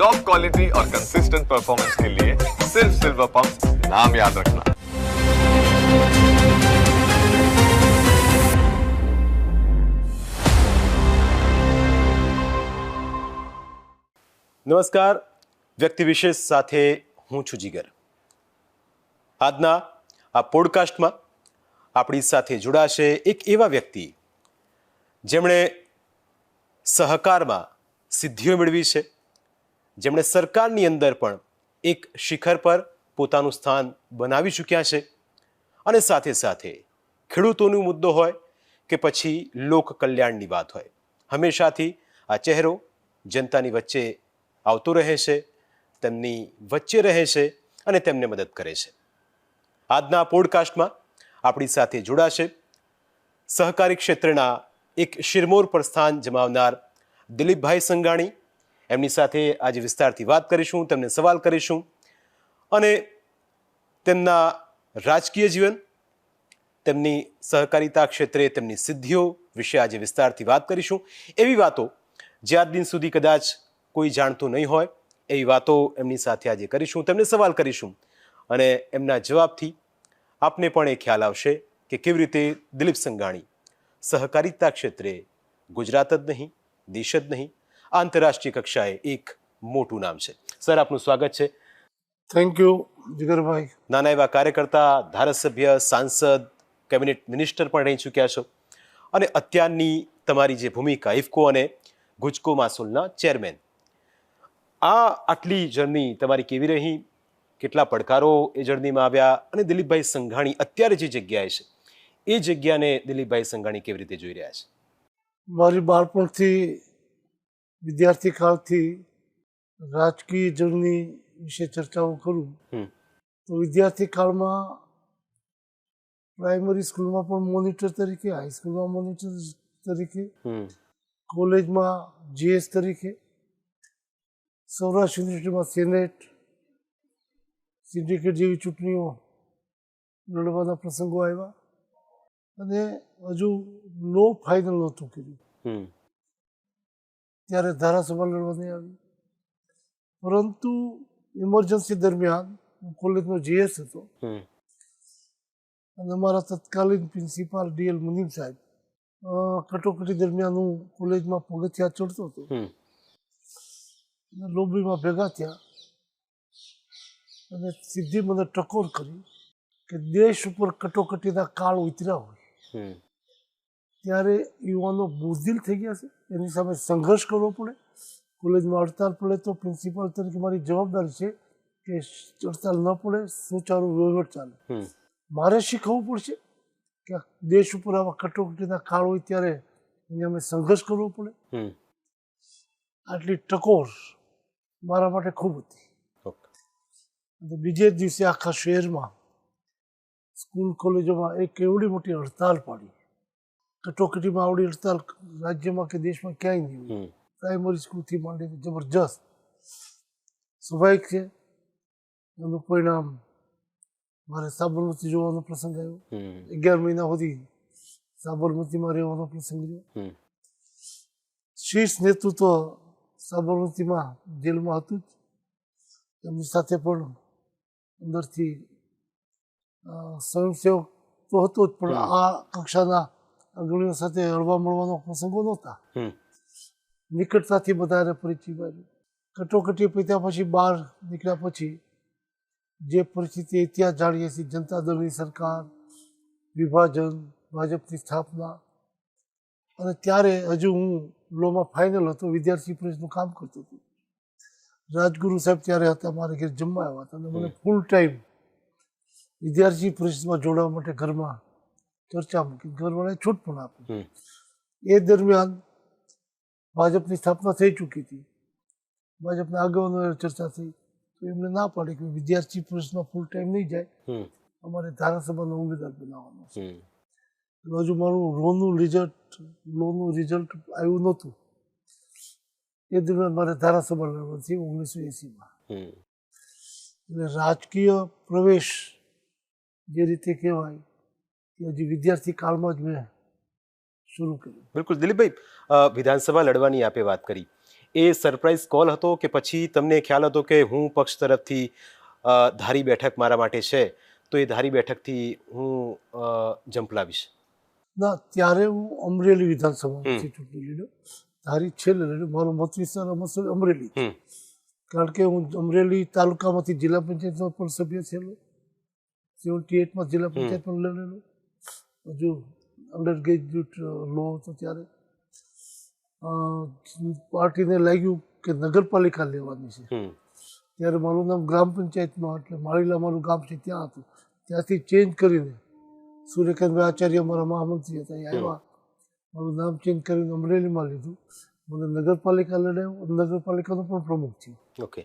Top quality और consistent performance के लिए सिर्फ सिल्वर पंप नाम याद रखना નમસ્કાર વ્યક્તિ વિશેષ સાથે હું છું જીગર આજના આ પોડકાસ્ટમાં આપણી સાથે જોડાશે એક એવા વ્યક્તિ જેમણે સહકારમાં સિદ્ધિઓ મેળવી છે જેમણે સરકારની અંદર પણ એક શિખર પર પોતાનું સ્થાન બનાવી ચૂક્યા છે. અને સાથે સાથે ખેડૂતોનો મુદ્દો હોય કે પછી લોક કલ્યાણની વાત હોય, હંમેશાથી આ ચહેરો જનતાની વચ્ચે આવતો રહે છે, તેમની વચ્ચે રહે છે અને તેમને મદદ કરે છે. આજના પોડકાસ્ટમાં આપણી સાથે જોડાશે સહકારી ક્ષેત્રના એક શિરમોર પર સ્થાન જમાવનાર દિલીપભાઈ સંઘાણી એમની સાથે આજે વિસ્તારથી વાત કરીશું, તેમને સવાલ કરીશું અને તેમના રાજકીય જીવન, તેમની સહકારિતા ક્ષેત્રે તેમની સિદ્ધિઓ વિશે આજે વિસ્તારથી વાત કરીશું. એવી વાતો જે આજ દિન સુધી કદાચ કોઈ જાણતું નહીં હોય, એવી વાતો એમની સાથે આજે કરીશું. તેમને સવાલ કરીશું અને એમના જવાબથી આપને પણ એ ખ્યાલ આવશે કે કેવી રીતે દિલીપ સંઘાણી સહકારિતા ક્ષેત્રે ગુજરાત જ નહીં, દેશ જ નહીં આંતરરાષ્ટ્રીય કક્ષાએ એક મોટું નામ છે. સર આપનું સ્વાગત છે. થેન્ક યુ જીગરભાઈ. નાના એવા કાર્યકર્તા ધારાસભ્ય સાંસદ કેબિનેટ મિનિસ્ટર પણ રહી ચૂક્યા છો. અને અત્યારની તમારી જે ભૂમિકા ઇફકો અને ગુજકો માસુલના ચેરમેન. આ આટલી જર્ની તમારી કેવી રહી? કેટલા પડકારો એ જર્નીમાં આવ્યા? અને દિલીપભાઈ સંઘાણી અત્યારે જે જગ્યાએ છે એ જગ્યાને દિલીપભાઈ સંઘાણી કેવી રીતે જોઈ રહ્યા છે? મારી બાળપણથી વિદ્યાર્થી કાળથી રાજકીય જર્ની વિશે ચર્ચાઓ કરું તો વિદ્યાર્થી કાળમાં પ્રાઇમરી સ્કૂલમાં પણ મોનિટર તરીકે હાઈસ્કૂલમાં મોનિટર તરીકે કોલેજમાં જીએસ તરીકે સૌરાષ્ટ્ર યુનિવર્સિટીમાં સેનેટ સિન્ડિકેટ જેવી ચૂંટણીઓ લડવાના પ્રસંગો આવ્યા અને હજુ લો ફાઇનલ નહોતું કર્યું. ત્યારે ધારાસભા લડવાની આવી. પરંતુ ઇમરજન્સી દરમિયાન હું કોલેજનો જીએસ હતો. અને અમારા તત્કાલીન પ્રિન્સિપાલ ડીએલ મુનીમ સાહેબ કટોકટી દરમિયાન હું કોલેજમાં પગથિયા ચડતો હતો. લોબીમાં ભેગા થયા. અને સીધી મને ટકોર કરી કે દેશ ઉપર કટોકટીના કાળ ઉતર્યા હોય. ત્યારે યુવાનો બોધિલ થઈ ગયા છે. એની સામે સંઘર્ષ કરવો પડે. કોલેજમાં હડતાલ પડે તો પ્રિન્સિપાલ તરીકે મારી જવાબદારી છે કે હડતાલ ન પડે સુચારુ વહીવટ ચાલે. મારે શીખવવું પડશે કે દેશ ઉપર આવા કટોકટીના કાળ હોય ત્યારે એને અમે સંઘર્ષ કરવો પડે. આટલી ટકોર મારા માટે ખૂબ હતી. બીજે જ દિવસે આખા શહેરમાં સ્કૂલ કોલેજોમાં એક એવડી મોટી હડતાલ પાડી. કટોકટીમાં આવડી હડતાલ રાજ્યમાં કે દેશમાં ક્યાંય નહીં પ્રાઇમરી સ્કૂલથી માંડીને જબરજસ્ત. સ્વાભાવિક છે. એનું પરિણામ મારે સાબરમતી જોવાનો પ્રસંગ આવ્યો. અગિયાર મહિના સુધી સાબરમતીમાં રહેવાનો પ્રસંગ રહ્યો. શીર્ષ નેતૃત્વ સાબરમતીમાં જેલમાં હતું જ. એમની સાથે પણ અંદરથી સ્વયંસેવક તો હતો જ પણ આ કક્ષાના અગ્રણીઓ સાથે હળવા મળવાનો પ્રસંગો નહોતા. નિકટતાથી બધાને પરિચય મળ્યો. કટોકટી પીત્યા પછી બહાર નીકળ્યા પછી જે પરિસ્થિતિ ઇતિહાસ જાણીએ છીએ જનતા દળની સરકાર વિભાજન ભાજપની સ્થાપના. અને ત્યારે હજુ હું લોમાં ફાઇનલ હતો વિદ્યાર્થી પરિષદનું કામ કરતો હતો. રાજગુરુ સાહેબ ત્યારે હતા મારે ઘેર જમવા આવ્યા હતા અને મને ફૂલ ટાઈમ વિદ્યાર્થી પરિષદમાં જોડાવા માટે ઘરમાં ચર્ચા મૂકી ઘરવાળાએ છૂટ પણ આપી. એ દરમિયાન ભાજપની સ્થાપના થઈ ચૂકી હતી. ભાજપના આગેવાનો ચર્ચા થઈ તો એમને ના પાડી કે વિદ્યાર્થી પરિષદમાં ફૂલ ટાઈમ નહીં જાય. અમારે ધારાસભાનો ઉમેદવાર બનાવવાનો છે. હજુ મારું લોનું રિઝલ્ટ લોનું રિઝલ્ટ આવ્યું નહોતું. એ દરમિયાન મારે ધારાસભા લડવાનું છે ઓગણીસો એસીમાં. હમ. એટલે રાજકીય પ્રવેશ જે રીતે કહેવાય હજી વિદ્યાર્થી કાળમાં જ મેં શરૂ કર્યું. બિલકુલ. દિલીપભાઈ વિધાનસભા લડવાની આપે વાત કરી. એ સરપ્રાઈઝ કોલ હતો કે પછી તમને ખ્યાલ હતો કે હું પક્ષ તરફથી ધારી બેઠક મારા માટે છે તો એ ધારી બેઠકથી હું જંપલાવીશ ના ત્યારે હું અમરેલી વિધાનસભામાંથી હમ. ચૂંટણી લડ્યો ધારી છેલ્લે લડ્યો. મારો મત વિસ્તાર અમરેલી કારણ કે હું અમરેલી તાલુકામાંથી જિલ્લા પંચાયતનો પણ સભ્ય છેલ્લો. સેવન્ટી એટમાં જિલ્લા પંચાયત પણ લડેલો. હજુ અંડર ગ્રેજ્યુએટ લો હતો ત્યારે પાર્ટીને લાગ્યું કે નગરપાલિકા લેવાની છે. ત્યારે મારું નામ ગ્રામ પંચાયતમાં એટલે માળીલા મારું ગામ છે ત્યાં હતું. ત્યાંથી ચેન્જ કરીને સૂર્યકાંતભાઈ આચાર્ય મારા મહામંત્રી હતા એ આવ્યા. મારું નામ ચેન્જ કરીને અમરેલીમાં લીધું. મને નગરપાલિકા લડાવ્યો નગરપાલિકાનો પણ પ્રમુખ થયો. ઓકે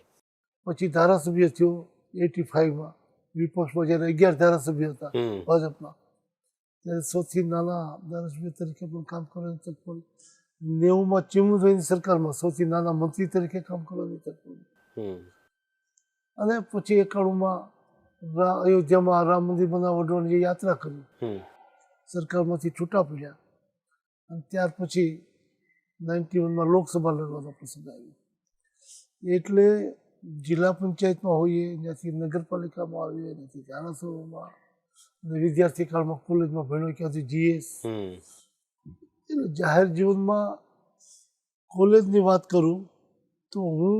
પછી ધારાસભ્ય થયો એટી ફાઈવમાં. વિપક્ષમાં જ્યારે અગિયાર ધારાસભ્ય હતા ભાજપમાં. સૌથી નાના ધારાસભ્ય તરીકે પણ કામ કરવાની તક મળી નેવુંમાં ચીમુભાઈની સરકારમાં સૌથી નાના મંત્રી તરીકે કામ કરવાની તક મળી અને પછી એકાણુંમાં અયોધ્યામાં રામ મંદિર બનાવવાની જે યાત્રા કરી સરકારમાંથી છૂટા પડ્યા અને ત્યાર પછી નાઇન્ટી વનમાં લોકસભા લડવાનો પ્રસંગ આવ્યો એટલે જિલ્લા પંચાયતમાં હોઈએ ત્યાંથી નગરપાલિકામાં આવીએ ત્યાંથી ધારાસભામાં વિદ્યાર્થી કાળમાં કોલેજમાં ભણ્યો ક્યાંથી જીએસ એટલે જાહેર જીવનમાં કોલેજની વાત કરું તો હું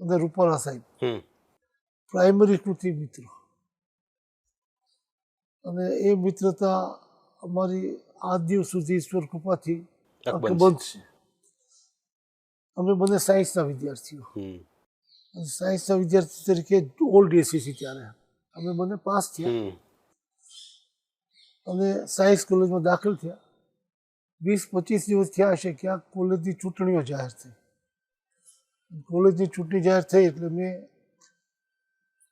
અને રૂપાલા સાહેબ પ્રાઇમરી કૃતિ મિત્ર. અને એ મિત્રતા અમારી આ દિવસ સુધી ઈશ્વર કૃપાથી અકબંધ છે અમે બંને સાયન્સના વિદ્યાર્થીઓ. સાયન્સના વિદ્યાર્થી તરીકે ઓલ્ડ એસીસી ત્યારે અમે બંને પાસ થયા. અને સાયન્સ કોલેજમાં દાખલ થયા. વીસ પચીસ દિવસ થયા હશે કે આ કોલેજની ચૂંટણીઓ જાહેર થઈ. કોલેજની ચૂંટણી જાહેર થઈ એટલે મેં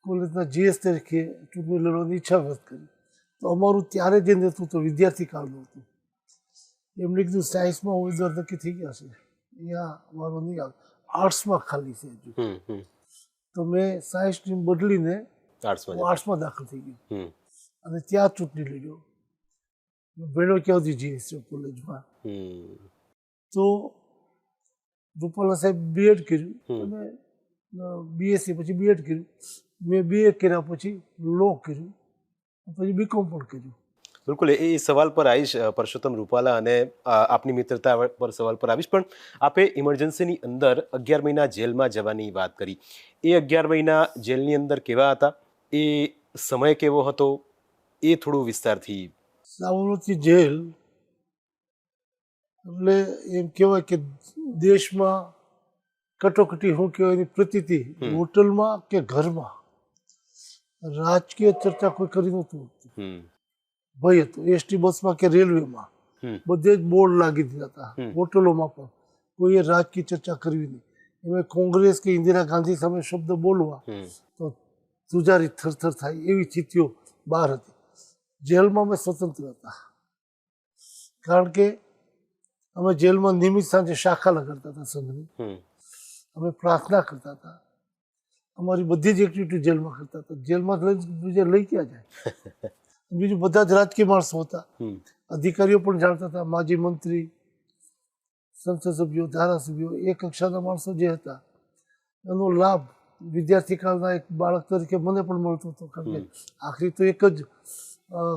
કોલેજના જીએસ તરીકે ચૂંટણી લડવાની ઈચ્છા વ્યક્ત કરી. તો અમારું ત્યારે જે નેતૃત્વ વિદ્યાર્થી કાળનું હતું એમણે કીધું સાયન્સમાં ઉમેદવાર નક્કી થઈ ગયા છે. અહીંયા મારો નહીં આવે. આર્ટ્સમાં ખાલી છે હજુ. તો મેં સાયન્સ સ્ટ્રીમ બદલીને આર્ટ્સમાં દાખલ થઈ ગયો. હમ. અને ત્યાં ચૂંટણી લડ્યો. ભણ્યો ક્યાં સુધી જીએસ કોલેજમાં તો રૂપાલા સાહેબ બીએડ કર્યું. અને બીએસસી પછી બીએડ કર્યું મેં બીએ કર્યા પછી લો કર્યું પછી બીકોમ પણ કર્યું બિલકુલ એ સવાલ પર આવીશ પરસોત્તમ રૂપાલા અને આપની મિત્રતા પર સવાલ પર આવીશ. પણ આપે ઇમરજન્સીની અંદર અગિયાર મહિના જેલમાં જવાની વાત કરી. એ અગિયાર મહિના જેલની અંદર કેવા હતા? એ સમય કેવો હતો? એ થોડું વિસ્તારથી સાબરમતી જેલ. એટલે એમ કહેવાય કે દેશમાં કટોકટી શું કહેવાય એની પ્રતીતિ? હોટલમાં કે ઘરમાં? રાજકીય ચર્ચા કોઈ કરી નહોતું ભય હતો. એસટી બસમાં કે રેલવેમાં? બધે જ બોર્ડ લાગી દીધા હતા. હોટલોમાં પણ. કોઈએ રાજકીય ચર્ચા કરવી નહીં. એમાં કોંગ્રેસ કે ઇન્દિરા ગાંધી સામે શબ્દ બોલવા તો તુજારી થરથર થાય એવી સ્થિતિઓ બહાર હતી. જેલમાં અમે સ્વતંત્ર હતા. કારણ કે અમે જેલમાં નિયમિત સાંજે શાખા લગાડતા હતા સંઘની. અમે પ્રાર્થના કરતા હતા. અમારી બધી જ એક્ટિવિટી જેલમાં કરતા હતા. જેલમાં લઈ બીજે લઈ ક્યાં જાય? બીજું બધા જ રાજકીય માણસો હતા. અધિકારીઓ પણ જાણતા હતા. માજી મંત્રી સંસદ સભ્યો ધારાસભ્યો એ કક્ષાના માણસો જે હતા. એનો લાભ વિદ્યાર્થી કાળના એક બાળક તરીકે મને પણ મળતો હતો. કારણ કે આખરી તો એક જ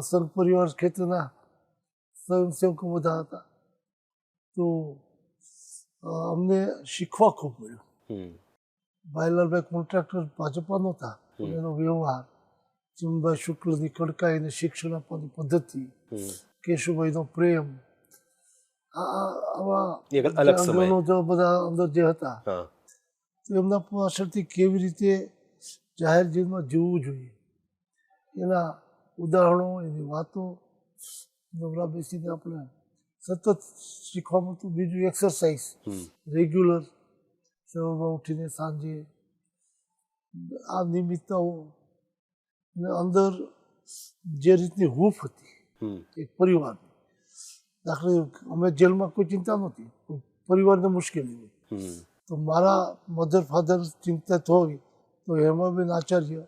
સંઘ પરિવાર ક્ષેત્રના સ્વયંસેવકો બધા હતા. તો અમને શીખવા ખૂબ મળ્યું. ભાઈલાલભાઈ કોન્ટ્રાક્ટર ભાજપા નહોતા. એનો વ્યવહાર ચિમભાઈ શુક્લની કડકાઈને શિક્ષણ આપવાની પદ્ધતિ કેશુભાઈનો પ્રેમ આવા જો બધા અંદર જે હતા એમના પાછળથી કેવી રીતે જાહેર જીવનમાં જીવવું જોઈએ? એના ઉદાહરણો એની વાતો. નવરા બેસીને આપણે સતત શીખવા મળતું બીજું એક્સરસાઇઝ રેગ્યુલર સવારમાં ઉઠીને સાંજે. આ નિમિત્તાઓ. ને અંદર જે રીતની હૂફ હતી. એક પરિવારની. દાખલા અમે જેલમાં કોઈ ચિંતા નહોતી. પરિવારને મુશ્કેલી હોય. તો મારા મધર ફાધર ચિંતિત હોય. તો હેમાબેન આચાર્ય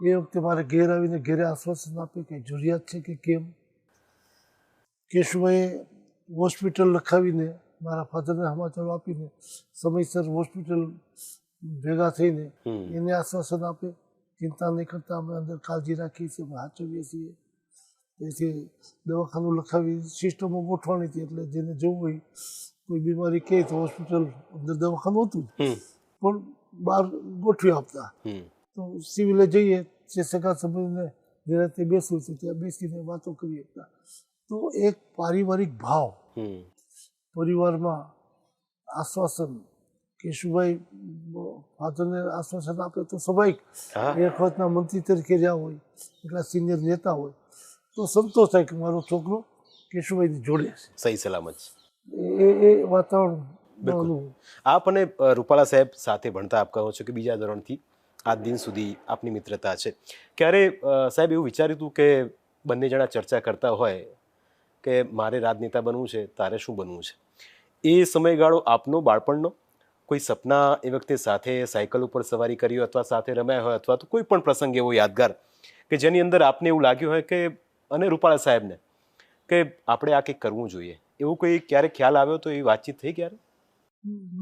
એ વખતે મારે ઘેર આવીને ઘેરે આશ્વાસન આપે કે જરૂરિયાત છે કે કેમ? કેશુભાઈએ હોસ્પિટલ લખાવીને મારા ફાધરને સમાચારો આપીને સમયસર હોસ્પિટલ ભેગા થઈને એને આશ્વાસન આપે. ચિંતા નહીં કરતા અમે અંદર કાળજી રાખીએ છીએ સાચવીએ છીએ. તેથી દવાખાનું લખાવી સિસ્ટમો ગોઠવાની હતી એટલે જેને જવું હોય કોઈ બીમારી કહે તો હોસ્પિટલ અંદર દવાખાનું હતું. પણ બહાર ગોઠવી આપતા. તો સિવિલે જઈએ જે સગા સંબંધીને નિરાતે બેસવું છે ત્યાં બેસીને વાતો કરીએ. તો એક પારિવારિક ભાવ. હમ. પરિવારમાં આશ્વાસન. કેશુભાઈ ફાધરને આશ્વાસન આપે તો સ્વાભાવિક. એક વખતના મંત્રી તરીકે રહ્યા હોય એટલા સિનિયર નેતા હોય તો સંતોષ થાય કે મારો છોકરો કેશુભાઈની જોડે છે. સહી સલામત એ એ- વાતાવરણ અનુભવ. આપ અને રૂપાલા સાહેબ સાથે ભણતા આપ કહો છો કે બીજા ધોરણથી? આજ દિન સુધી આપની મિત્રતા છે. ક્યારે સાહેબ એવું વિચાર્યું હતું કે બંને જણા ચર્ચા કરતા હોય કે મારે રાજનેતા બનવું છે, તારે શું બનવું છે? એ સમયગાળો આપનો, બાળપણનો? કોઈ સપના એ વખતે સાથે સાયકલ ઉપર સવારી કરી અથવા સાથે રમ્યા હોય અથવા તો કોઈ પણ પ્રસંગ એવો યાદગાર કે જેની અંદર આપને એવું લાગ્યું હોય કે, અને રૂપાળા સાહેબને, કે આપણે આ કંઈક કરવું જોઈએ? એવું કોઈ ક્યારે ખ્યાલ આવ્યો તો એ વાતચીત થઈ ક્યારે?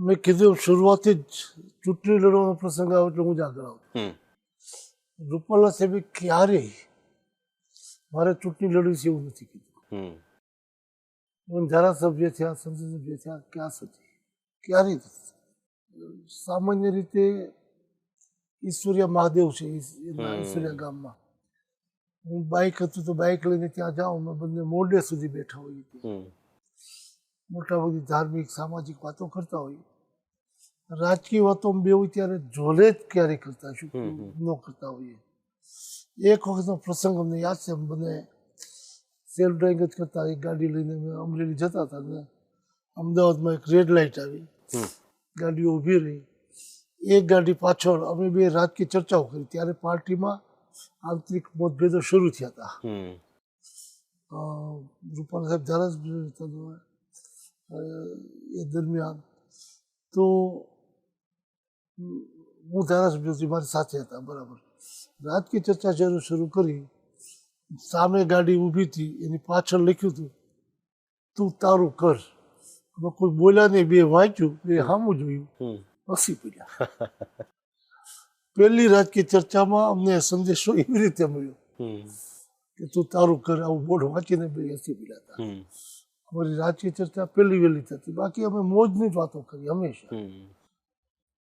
મેં કીધું શરૂઆતથી જ ચૂંટણી લડવાનો પ્રસંગ આવે એટલે હું જ આગળ આવું. રૂપાલા સાહેબે ક્યારેય મારે ચૂંટણી લડવી છે એવું નથી કીધું. હું ધારાસભ્ય થયા સંસદ સભ્ય થયા ક્યાં સુધી? ક્યારેય સામાન્ય રીતે ઈશ્વરિયા મહાદેવ છે ઈશ્વરિયા ગામમાં. હું બાઇક હતું તો બાઇક લઈને ત્યાં જાઉં અમે બંને મોડે સુધી બેઠા હોઈએ. ત્યાં. હમ મોટા બધી ધાર્મિક સામાજિક વાતો કરતા હોઈએ રાજકીય વાતો બે હોય ત્યારે જોલે જ ક્યારેય કરતા શું. ન કરતા હોઈએ. એક વખતનો પ્રસંગ અમને યાદ છે મને સેલ્ફ ડ્રાઇવિંગ જ કરતા એક ગાડી લઈને અમે અમરેલી જતા હતા ને અમદાવાદમાં એક રેડ લાઇટ આવી. ગાડીઓ ઊભી રહી. એક ગાડી પાછળ અમે બે રાજકીય ચર્ચાઓ કરી. ત્યારે પાર્ટીમાં આંતરિક મતભેદો શરૂ થયા હતા. રૂપાલા સાહેબ ધારાસભ્ય એ દરમિયાન તો હું ધારાસભ્ય મારી સાથે હતા બરાબર રાજકીય ચર્ચા જ્યારે શરૂ કરી સામે ગાડી ઊભી હતી એની પાછળ લખ્યું હતું તું તારું કર કોઈ બોલ્યા નહીં બે વાંચ્યું બે સામું જોયું હસી પડ્યા પહેલી રાજકીય ચર્ચામાં અમને સંદેશો એવી રીતે મળ્યો કે તું તારું કર આવું બોર્ડ વાંચીને બે હસી પડ્યા હતા અમારી રાજકીય ચર્ચા પેલી વેલી થતી બાકી અમે મોજની જ વાતો કરી હંમેશા.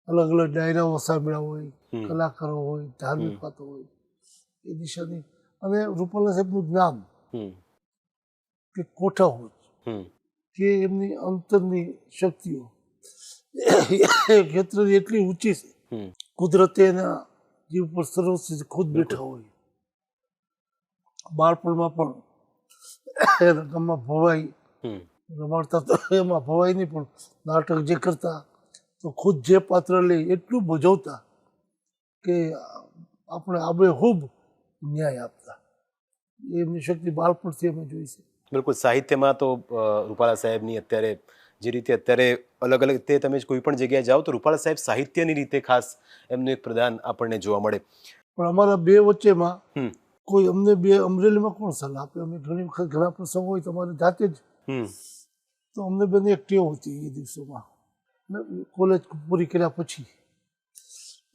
અલગ અલગ ડાયરાઓ સાંભળ્યા હોય કલાકારો હોય ધાર્મિક વાતો હોય એ દિશાની. અને રૂપાલા સાહેબનું જ્ઞાન કે કોઠા હોય કે એમની અંતરની શક્તિઓ. ક્ષેત્રની એટલી ઊંચી છે. કુદરતે એના જીવ પર સર્વસ્વ ખુદ બેઠા હોય. બાળપણમાં પણ એના ગામમાં ભવાઈ રમાડતા તો એમાં ભવાઈ નહીં પણ નાટક જે કરતા તો ખુદ જે પાત્ર લે એટલું ભજવતા કે આપણે આબે ખૂબ ન્યાય આપતા. એમની શક્તિ બાળપણથી અમે જોઈ છે. બિલકુલ સાહિત્યમાં તો રૂપાલા સાહેબની અત્યારે જે રીતે અત્યારે અલગ અલગ તે તમે કોઈ પણ જગ્યાએ જાઓ તો રૂપાલા સાહેબ સાહિત્યની રીતે ખાસ એમનું એક પ્રદાન આપણને જોવા મળે. પણ અમારા બે વચ્ચેમાં હમ. કોઈ અમને બે અમરેલીમાં કોણ સલાહ આપે? અમે ઘણી વખત ઘણા પ્રસંગો હોય તમારે જાતે જ તો અમને બેને એક ટેવ હતી એ દિવસોમાં. કોલેજ પૂરી કર્યા પછી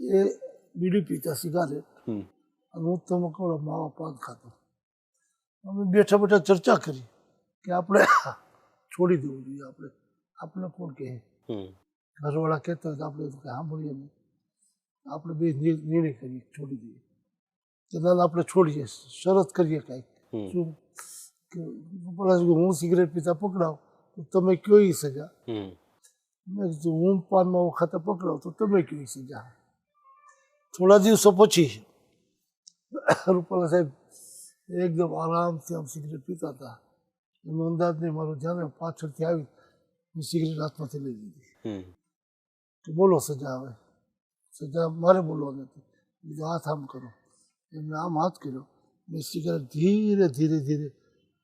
એ બીડી પીતા સિગારેટ અને હું તમે કહો માવા પાન ખાતો. અમે બેઠા બેઠા ચર્ચા કરી કે આપણે છોડી દેવું જોઈએ આપણે. આપણે કોણ કહે? હમ. ઘરવાળા કહેતા હોય તો આપણે સાંભળીએ નહીં. આપણે બે નિર- નિર્ણય કરીએ છોડી દઈએ. કે ના આપણે છોડીએ શરત કરીએ કાંઈક. શું હું સિગરેટ પીતા પકડાવ તો તમે કયો ઈ સજા હમ મેં કીધું હું પાનમાં ખાતા પકડાવ તો તમે કયો ઈ સજા થોડા દિવસો પછી રૂપાલા સાહેબ એકદમ આરામથી આમ સિગરેટ પીતા હતા એનો અંદાજ નહીં મારો જ્યારે પાછળથી આવી મેં સિગરેટ હાથમાંથી લઈ લીધી હમ કે બોલો સજા આવે સજા મારે બોલવાની હતી બીજો હાથ આમ કરો એમને આમ હાથ કર્યો મેં સિગારેટ ધીરે ધીરે ધીરે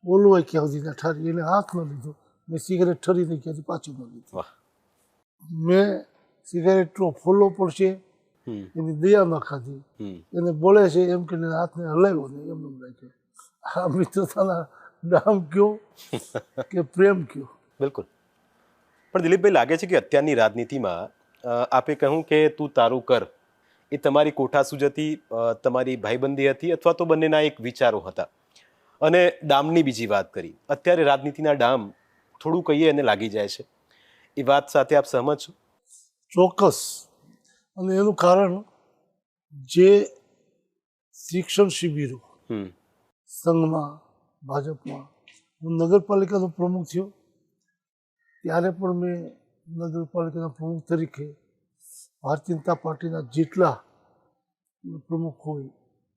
બોલવાય ક્યાં સુધી ઠરી ઠારી એને હાથ ન લીધો. મેં સિગારેટ ઠરીને ક્યાંથી પાછી ન લીધી. મેં સિગારેટનો ફોલો પડશે એની દયા ન ખાધી. એને બોલે છે એમ કે હાથને હલાવ્યો ને એમ એમ રાખ્યો. આ મિત્રતાના નામ કયો કે પ્રેમ કયો? બિલકુલ. પણ દિલીપભાઈ લાગે છે કે અત્યારની રાજનીતિમાં આપે કહ્યું કે તું તારું કર. એ તમારી કોઠાસૂજ હતી તમારી ભાઈબંધી હતી અથવા તો બંનેના એક વિચારો હતા? અને ડામની બીજી વાત કરી. અત્યારે રાજનીતિના ડામ થોડું કહીએ એને લાગી જાય છે. એ વાત સાથે આપ સહમત છો? ચોક્કસ. અને એનું કારણ જે શિક્ષણ શિબિરો સંઘમાં ભાજપમાં હું નગરપાલિકાનો પ્રમુખ થયો. ત્યારે પણ મેં નગરપાલિકાના પ્રમુખ તરીકે ભારતીય જનતા પાર્ટીના જેટલા પ્રમુખ હોય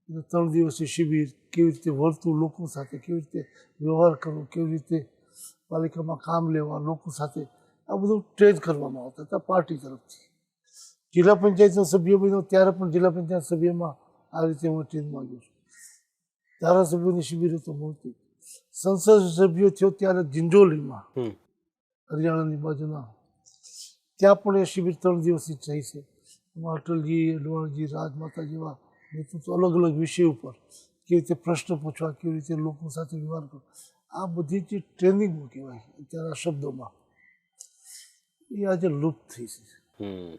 ત્રણ દિવસની શિબિર કેવી રીતે વર્તું લોકો સાથે કેવી રીતે વ્યવહાર કરવો કેવી રીતે પાલિકામાં કામ લેવા લોકો સાથે આ બધું ટ્રેન કરવામાં આવતા હતા પાર્ટી તરફથી. જિલ્લા પંચાયતનો સભ્ય બન્યો ત્યારે પણ જિલ્લા પંચાયત સભ્યમાં આ રીતે હું ટ્રેનમાં ગયો છું. ધારાસભ્યોની શિબિરો તો મળતી સંસદ સભ્યો થયો ત્યારે જિંજોલીમાં હરિયાણાની બાજુના. ત્યાં પણ એ શિબિર ત્રણ દિવસની થઈ છે. અટલજી અડવાણીજી રાજમાતા જેવા અલગ અલગ વિષય ઉપર કેવી રીતે પ્રશ્ન પૂછવા કેવી રીતે લોકો સાથે વ્યવહાર કરવો આ બધી જે ટ્રેનિંગો કહેવાય અત્યારે આ શબ્દોમાં એ આજે લુપ્ત થઈ છે. હમ.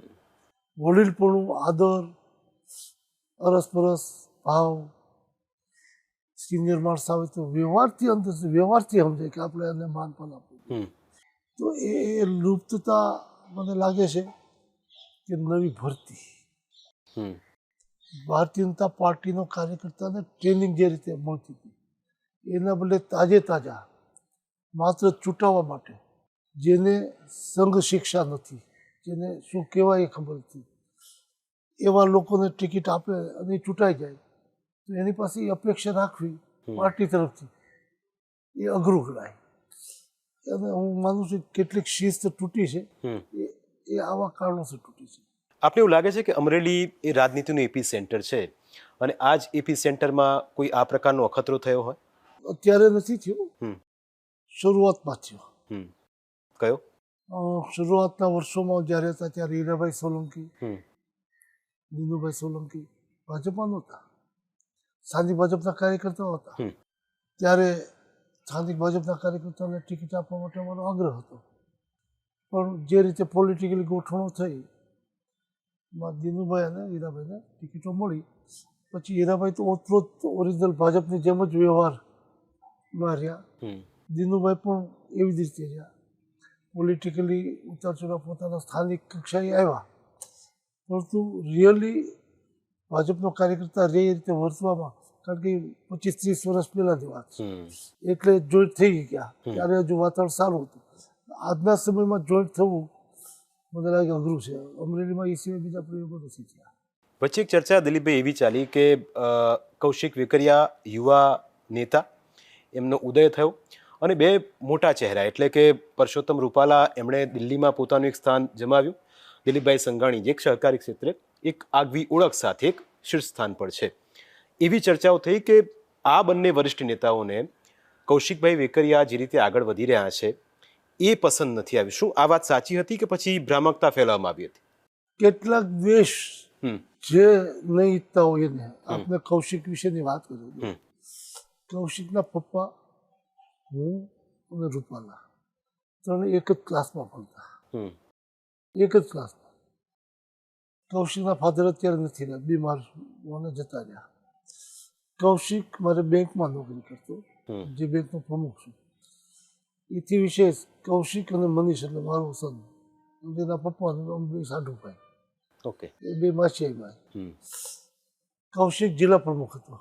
વડીલપણું આદર અરસપરસ ભાવ સિનિયર માણસ આવે તો વ્યવહારથી અંદર વ્યવહારથી સમજાય કે આપણે એને માનપાન આપવું હમ. તો એ એ લુપ્તતા મને લાગે છે કે નવી ભરતી. હમ. ભારતીય જનતા પાર્ટીનો કાર્યકર્તાને ટ્રેનિંગ જે રીતે મળતી હતી એના બદલે તાજે તાજા માત્ર ચૂંટાવા માટે જેને સંઘ શિક્ષા નથી જેને શું કહેવાય એ ખબર નથી એવા લોકોને ટિકિટ આપે અને ચૂંટાઈ જાય તો એની પાસે અપેક્ષા રાખવી પાર્ટી તરફથી એ અઘરું ગણાય. અને હું માનું છું કેટલીક શિસ્ત તૂટી છે એ એ આવા કારણોસર તૂટી છે. આપને એવું લાગે છે કે અમરેલી એ રાજનીતિનું એપી સેન્ટર છે અને આ જ એપી સેન્ટરમાં કોઈ આ પ્રકારનો અખતરો થયો હોય? અત્યારે નથી થયું. શરૂઆતમાં થયો. કયો? શરૂઆતના વર્ષોમાં જ્યારે હતા ત્યારે હીરાભાઈ સોલંકી હમ. દિનુભાઈ સોલંકી ભાજપમાં નહોતા. સ્થાનિક ભાજપના કાર્યકર્તાઓ હતા. ત્યારે સ્થાનિક ભાજપના કાર્યકર્તાઓને ટિકિટ આપવા માટે અમારો આગ્રહ હતો. પણ જે રીતે પોલિટિકલી ગોઠવણો થઈ દિનુભાઈ અને હીરાભાઈને ટિકિટો મળી. પછી હીરાભાઈ તો ઓતપ્રોત ઓરિજિનલ ભાજપની જેમ જ વ્યવહારમાં રહ્યા. દિનુભાઈ પણ એવી જ રીતે રહ્યા. પોલિટિકલી ઉતાર ચઢાવ પોતાના સ્થાનિક કક્ષાએ આવ્યા. પરંતુ રિયલી ભાજપનો કાર્યકર્તા રે એ રીતે વર્તવામાં કારણ કે પચીસ ત્રીસ વર્ષ પહેલાંની વાત એટલે જોઈન્ટ થઈ ગયા. ત્યારે હજુ વાતાવરણ સારું હતું. આજના સમયમાં જોઈન્ટ થવું લાગે અઘરું છે અમરેલીમાં એ સિવાય બીજા પ્રયોગો નથી થયા પછી એક ચર્ચા દિલીપભાઈ એવી ચાલી કે કૌશિક વેકરિયા યુવા નેતા એમનો ઉદય થયો અને બે મોટા ચહેરા એટલે કે પરસોત્તમ રૂપાલા એમણે દિલ્હીમાં પોતાનું એક સ્થાન જમાવ્યું દિલીપભાઈ સંઘાણી જે એક સહકારી ક્ષેત્રે એક આગવી ઓળખ સાથે એક શીર્ષ સ્થાન પર છે એવી ચર્ચાઓ થઈ કે આ બંને વરિષ્ઠ નેતાઓને કૌશિકભાઈ વેકરિયા જે રીતે આગળ વધી રહ્યા છે એ પસંદ નથી આવી. શું આ વાત સાચી હતી કે પછી ભ્રામકતા ફેલાવવામાં આવી હતી? કેટલાક દ્વેષ હમ. જે નહીં ઈચ્છતા હોય એને. આપણે કૌશિક વિશેની વાત કરું કૌશિકના પપ્પા હું અને રૂપાલા. ત્રણે એક જ ક્લાસમાં ભણતા. હમ. એક જ ક્લાસમાં કૌશિકના ફાધર અત્યારે નથી રહ્યા. બીમાર મને જતા રહ્યા. કૌશિક મારે બેંકમાં નોકરી કરતો. જે બેંકનો પ્રમુખ છું. એથી વિશેષ કૌશિક અને મનીષ એટલે મારું સન એના પપ્પા બે સાઢુભાઈ ઓકે એ બે માસિયાઈ ભાઈ કૌશિક જિલ્લા પ્રમુખ હતો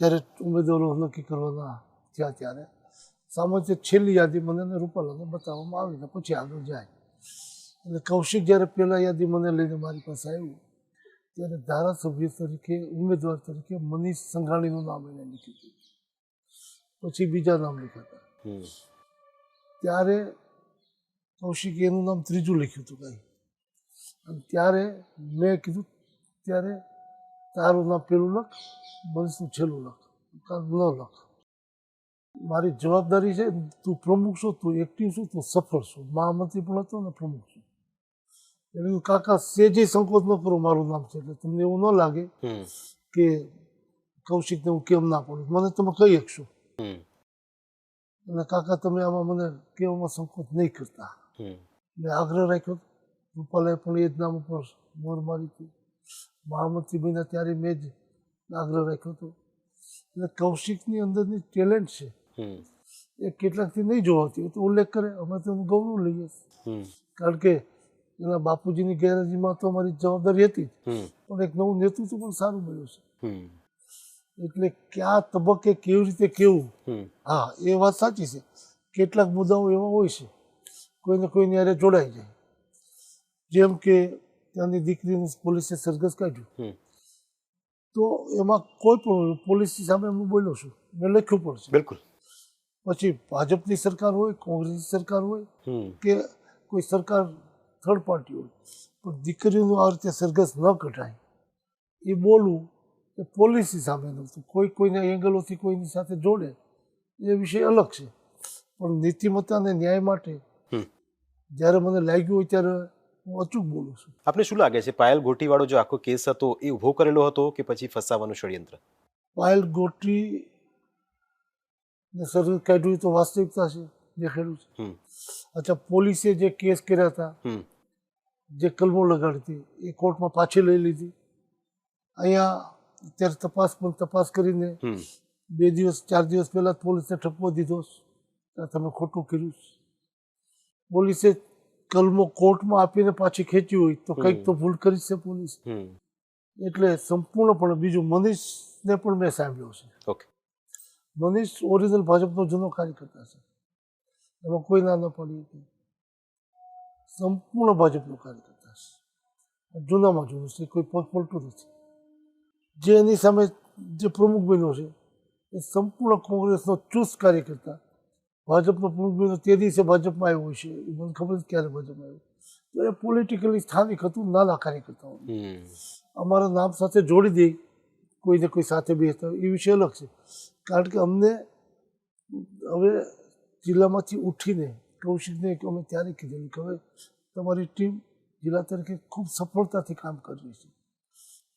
જ્યારે ઉમેદવારો નક્કી કરવાના થયા ત્યારે સામાન્ય છેલ્લી યાદી મને રૂપાલાને બતાવવામાં આવી ને પછી આગળ જાય એટલે કૌશિક જ્યારે પહેલા યાદી મને લઈને મારી પાસે આવ્યું ત્યારે ધારાસભ્ય તરીકે ઉમેદવાર તરીકે મનીષ સંઘાણીનું નામ એને હતું પછી બીજા નામ લખ્યા હતા ત્યારે કૌશિકે એનું નામ ત્રીજું લખ્યું હતું કાંઈ. અને ત્યારે મેં કીધું ત્યારે તારું નામ પેલું લખ મનીષનું છેલ્લું લખ કારણ ન લખ. મારી જવાબદારી છે તું પ્રમુખ છો તું એક્ટિવ છું તું સફળ છું. મહામંત્રી પણ હતો ને પ્રમુખ છું. એટલે કાકા સેજે સંકોચ ન કરો મારું નામ છે. એટલે તમને એવું ન લાગે કે કૌશિકને હું કેમ ના પડું. મને તમે કહી શકશો. અને કાકા તમે આમાં મને કેવામાં સંકોચ નહીં કરતા મેં આગ્રહ રાખ્યો રૂપાલાએ પણ એ જ નામ ઉપર મોર મારી હતી મહામતી બન્યા ત્યારે મેં જ આગ્રહ રાખ્યો હતો એટલે કૌશિકની અંદરની ટેલેન્ટ છે હમ એ કેટલાકથી નહીં જોવાતી તો ઉલ્લેખ કરે અમે તો ગૌરવ લઈએ કારણ કે એના બાપુજીની ગેરહાજરીમાં તો અમારી જવાબદારી હતી પણ એક નવું નેતૃત્વ પણ સારું મળ્યું છે એટલે કયા તબક્કે કેવી રીતે કેવું? હા એ વાત સાચી છે. કેટલાક મુદ્દાઓ એવા હોય છે કોઈને કોઈની હારે જોડાઈ જાય. જેમ કે ત્યાંની દીકરીને પોલીસે સરઘસ કાઢ્યું. તો એમાં કોઈ પણ પોલીસની સામે હું બોલ્યો છું મેં લખ્યું પણ છે. બિલકુલ. પછી ભાજપની સરકાર હોય કોંગ્રેસની સરકાર હોય કે કોઈ સરકાર થર્ડ પાર્ટી હોય પણ દીકરીનું આ રીતે સરઘસ ન કઢાય એ બોલવું એ પોલિસી સામે નહોતું કોઈ કોઈના એંગલોથી કોઈની સાથે જોડે એ વિષય અલગ છે. પણ નીતિમત્તા અને ન્યાય માટે. જ્યારે મને લાગ્યું હોય ત્યારે હું અચૂક બોલું છું. આપને શું લાગે છે પાયલ ગોટીવાળો જો આખો કેસ હતો એ ઊભો કરેલો હતો કે પછી ફસાવાનું ષડયંત્ર? પાયલ ગોટી ને સરઘસ કાઢ્યું તો વાસ્તવિકતા છે દેખેલું છે. હમ. અચ્છા પોલીસે જે કેસ કર્યા હતા હમ. જે કલમો લગાડી હતી એ કોર્ટમાં પાછી લઈ લીધી. અહીંયા અત્યારે તપાસ પણ તપાસ કરીને બે દિવસ ચાર દિવસ પહેલાં પોલીસે ઠપકો દીધો. તમે ખોટું કર્યું પોલીસે કલમો કોર્ટમાં આપીને પાછી ખેંચી હોય તો કંઈક તો ભૂલ કરી છે પોલીસ. એટલે સંપૂર્ણપણે બીજું મનીષને પણ મેં સાંભળ્યો છે. ઓકે મનીષ ઓરિજિનલ ભાજપનો જૂનો કાર્યકર્તા છે. એમાં કોઈ ના ન પડી હતી. સંપૂર્ણ ભાજપનો કાર્યકર્તા છે. જૂનામાં જૂનું છે કોઈ પગ પલટું નથી. જે એની સામે જે પ્રમુખ બન્યો છે એ સંપૂર્ણ કોંગ્રેસનો ચુસ્ત કાર્યકર્તા. ભાજપનો પ્રમુખ બન્યો તે દિવસે ભાજપમાં આવ્યો છે. એ મને ખબર નથી ક્યારે ભાજપમાં આવ્યો. તો એ પોલિટિકલી સ્થાનિક હતું નાના કાર્યકર્તાઓ. અમારા નામ સાથે જોડી દે કોઈને કોઈ સાથે બેસતા હોય એ વિશે અલગ છે. કારણ કે અમને હવે જિલ્લામાંથી ઉઠીને કૌશિકને અમે ત્યારે કીધેલું કે હવે તમારી ટીમ જિલ્લા તરીકે ખૂબ સફળતાથી કામ કરી રહી છે.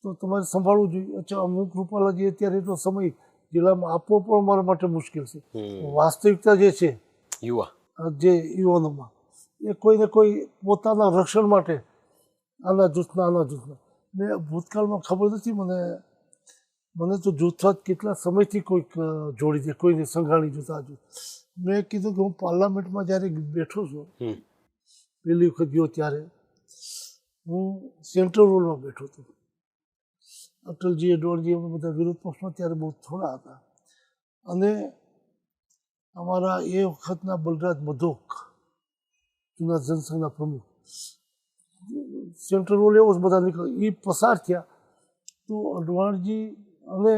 તો તમારે સંભાળવું જોઈએ. અચ્છા અમુક રૂપાલાજી અત્યારે એટલો સમય જિલ્લામાં આપવો પણ મારા માટે મુશ્કેલ છે. વાસ્તવિકતા જે છે યુવા. આ જે યુવાનોમાં એ કોઈને કોઈ પોતાના રક્ષણ માટે આના જૂથના આના જૂથના. મેં ભૂતકાળમાં ખબર નથી મને મને તો જૂથવા જ કેટલા સમયથી કોઈક જોડી દે કોઈને સંઘાણી જૂથ જૂથ. મેં કીધું કે હું પાર્લામેન્ટમાં જ્યારે બેઠો છું પહેલી વખત ગયો ત્યારે હું સેન્ટ્રલ રોલમાં બેઠો હતો. અટલજી અડવાણજી અમે બધા વિરોધ પક્ષમાં ત્યારે બહુ થોડા હતા. અને અમારા એ વખતના બલરાજ મધોક જૂના જનસંઘના પ્રમુખ સેન્ટ્રલ રોલ એવો જ બધા નીકળે એ પસાર થયા તો અડવાણજી અને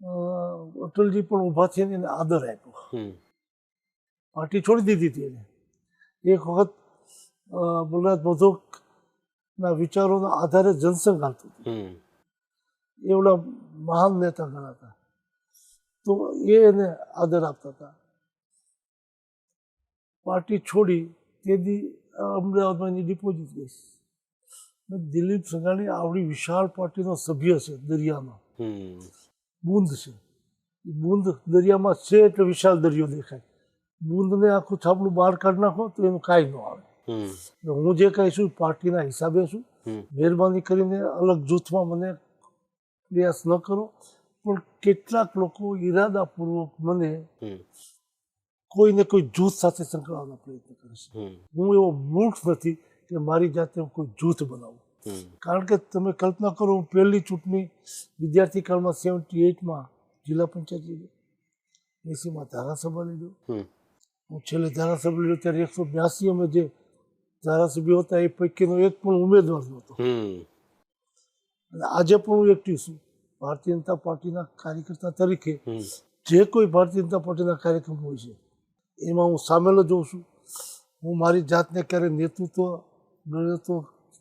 અ, અટલજી પણ ઊભા થઈને એને આદર આપ્યો. પાર્ટી છોડી દીધી હતી એને. એક વખત બલરાજ બલરાજ મધોકના વિચારોના આધારે જનસંઘ હાલતું હતું એવડા મહાન નેતા ગણાતા તો એ એને આદર આપતા હતા પાર્ટી છોડી તે દી અમદાવાદમાં એની ડિપોઝિટ ગઈ ને દિલીપ સંઘાણી આવડી વિશાળ પાર્ટીનો સભ્ય છે દરિયામાં બુંદ છે બુંદ દરિયામાં છે એટલે વિશાળ દરિયો દેખાય બુંદને આખું છાપડું બહાર કાઢી નાખો તો એનું કાંઈ ન આવે હું જે કહીશું પાર્ટીના હિસાબે છું. મહેરબાની કરીને અલગ જૂથમાં મને પ્રયાસ ન કરો પણ કેટલાક લોકો ઈરાદાપૂર્વક મને કોઈ કોઈને કોઈ જૂથ સાથે સંકળાવવાનો પ્રયત્ન કરે છે. હું એવો મૂર્ખ નથી કે મારી જાતે હું કોઈ જૂથ બનાવું. કારણ કે તમે કલ્પના કરો હું પહેલી ચૂંટણી વિદ્યાર્થી કાળમાં સેવન્ટી એટમાં જિલ્લા પંચાયત લીધો એસીમાં ધારાસભા લીધો. હું છેલ્લે ધારાસભા લીધો ત્યારે એકસો બ્યાસી અમે જે ધારાસભ્યો હતા એ પૈકીનો એક પણ ઉમેદવાર નહોતો અને આજે પણ હું એક્ટિવ છું ભારતીય જનતા પાર્ટીના કાર્યકર્તા તરીકે જે કોઈ ભારતીય જનતા પાર્ટીના કાર્યક્રમ હોય છે એમાં હું સામેલ જ હોઉં છું હું મારી જાતને ક્યારેય નેતૃત્વ ગણતો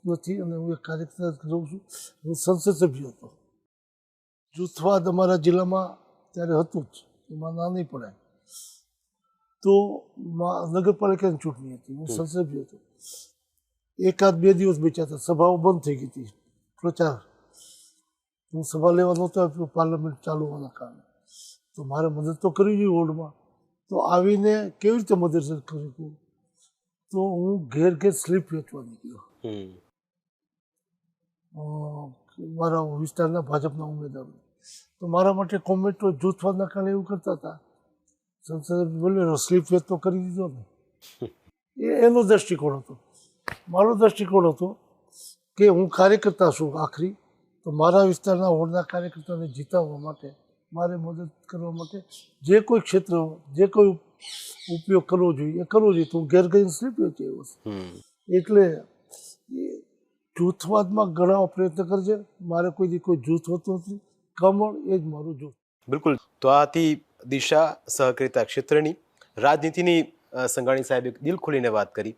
નથી અને હું એક કાર્યકર્તા રહું છું હું સંસદ સભ્ય હતો જૂથવાદ અમારા જિલ્લામાં ત્યારે હતું જ એમાં ના નહીં પડાય તો મા- નગરપાલિકાની ચૂંટણી હતી હું સંસદ સભ્ય હતો એકાદ બે દિવસ બેચ્યા હતા. સભાઓ બંધ થઈ ગઈ હતી. પ્રચાર. હું સભા લેવા નહોતો આપ્યો. પાર્લામેન્ટ ચાલુ હોવાના કારણે. તો મારે મદદ તો કરવી જોઈએ વોર્ડમાં. તો આવીને કેવી રીતે મદદ કરી શકું? તો હું ઘેર ઘેર સ્લીપ વેચવા નીકળ્યો. મારા વિસ્તારના ભાજપના ઉમેદવારો. તો મારા માટે કોમેન્ટો જૂથવાદના કારણે એવું કરતા હતા. સંસદ બોલ્યો સ્લીપ વેચ તો કરી દીધો ને. એ એનો દૃષ્ટિકોણ હતો. મારો દૃષ્ટિકોણ હતો કે હું કાર્યકર્તા છું આખરી તો મારા વિસ્તારના હોડના કાર્યકર્તાને જીતાવવા માટે મારે મદદ કરવા માટે જે કોઈ ક્ષેત્ર જે કોઈ ઉપયોગ કરવો જોઈએ એ કરવો જોઈએ. તો હું ઘેર ઘેર સ્લીપ્યો છે છું એટલે એ જૂથવાદમાં ઘણા પ્રયત્ન કરજે. મારે કોઈ કોઈ જૂથ હોતું નથી. કમળ એ જ મારું જૂથ. બિલકુલ. તો આ હતી દિશા સહકારિતા ક્ષેત્રની રાજનીતિની સંઘાણી સાહેબે દિલ ખોલીને વાત કરી.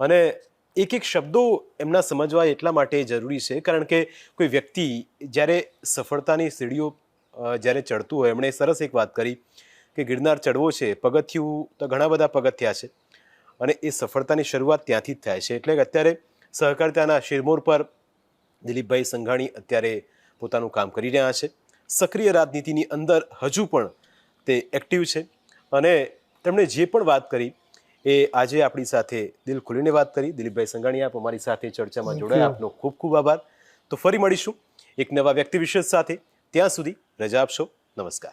અને એક એક શબ્દો એમના સમજવા એટલા માટે જરૂરી છે, કારણ કે કોઈ વ્યક્તિ જ્યારે સફળતાની સીડીઓ જ્યારે ચડતું હોય, એમણે સરસ એક વાત કરી કે ગિરનાર ચડવો છે, પગથિયું તો ઘણા બધા પગથિયા છે. અને એ સફળતાની શરૂઆત ત્યાંથી જ થાય છે. એટલે કે અત્યારે સહકારિતાના શિરમોર પર દિલીપભાઈ સંઘાણી અત્યારે પોતાનું કામ કરી રહ્યા છે. સક્રિય રાજનીતિની અંદર હજુ પણ તે એક્ટિવ છે. અને તેમણે જે પણ વાત કરી એ આજે આપણી સાથે દિલ ખોલીને વાત કરી. દિલીપભાઈ સંઘાણી આપ અમારી સાથે ચર્ચામાં જોડાયા. આપનો ખૂબ ખૂબ આભાર. તો ફરી મળીશું એક નવા વ્યક્તિ વિશેષ સાથે. ત્યાં સુધી રજા આપશો. નમસ્કાર.